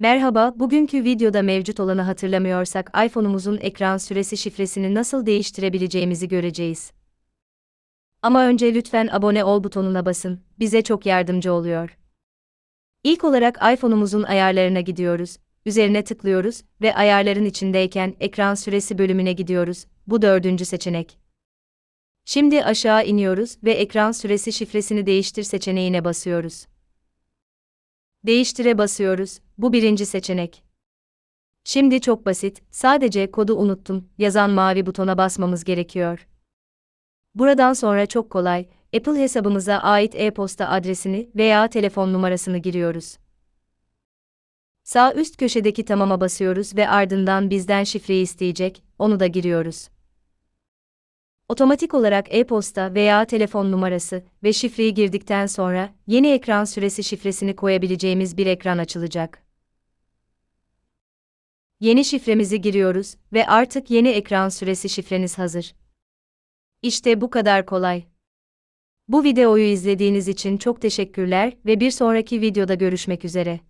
Merhaba, bugünkü videoda mevcut olanı hatırlamıyorsak iPhone'umuzun ekran süresi şifresini nasıl değiştirebileceğimizi göreceğiz. Ama önce lütfen abone ol butonuna basın, bize çok yardımcı oluyor. İlk olarak iPhone'umuzun ayarlarına gidiyoruz, üzerine tıklıyoruz ve ayarların içindeyken ekran süresi bölümüne gidiyoruz, bu dördüncü seçenek. Şimdi aşağı iniyoruz ve ekran süresi şifresini değiştir seçeneğine basıyoruz. Değiştire basıyoruz. Bu birinci seçenek. Şimdi çok basit. Sadece kodu unuttum yazan mavi butona basmamız gerekiyor. Buradan sonra çok kolay. Apple hesabımıza ait e-posta adresini veya telefon numarasını giriyoruz. Sağ üst köşedeki tamama basıyoruz ve ardından bizden şifreyi isteyecek, onu da giriyoruz. Otomatik olarak e-posta veya telefon numarası ve şifreyi girdikten sonra yeni ekran süresi şifresini koyabileceğimiz bir ekran açılacak. Yeni şifremizi giriyoruz ve artık yeni ekran süresi şifreniz hazır. İşte bu kadar kolay. Bu videoyu izlediğiniz için çok teşekkürler ve bir sonraki videoda görüşmek üzere.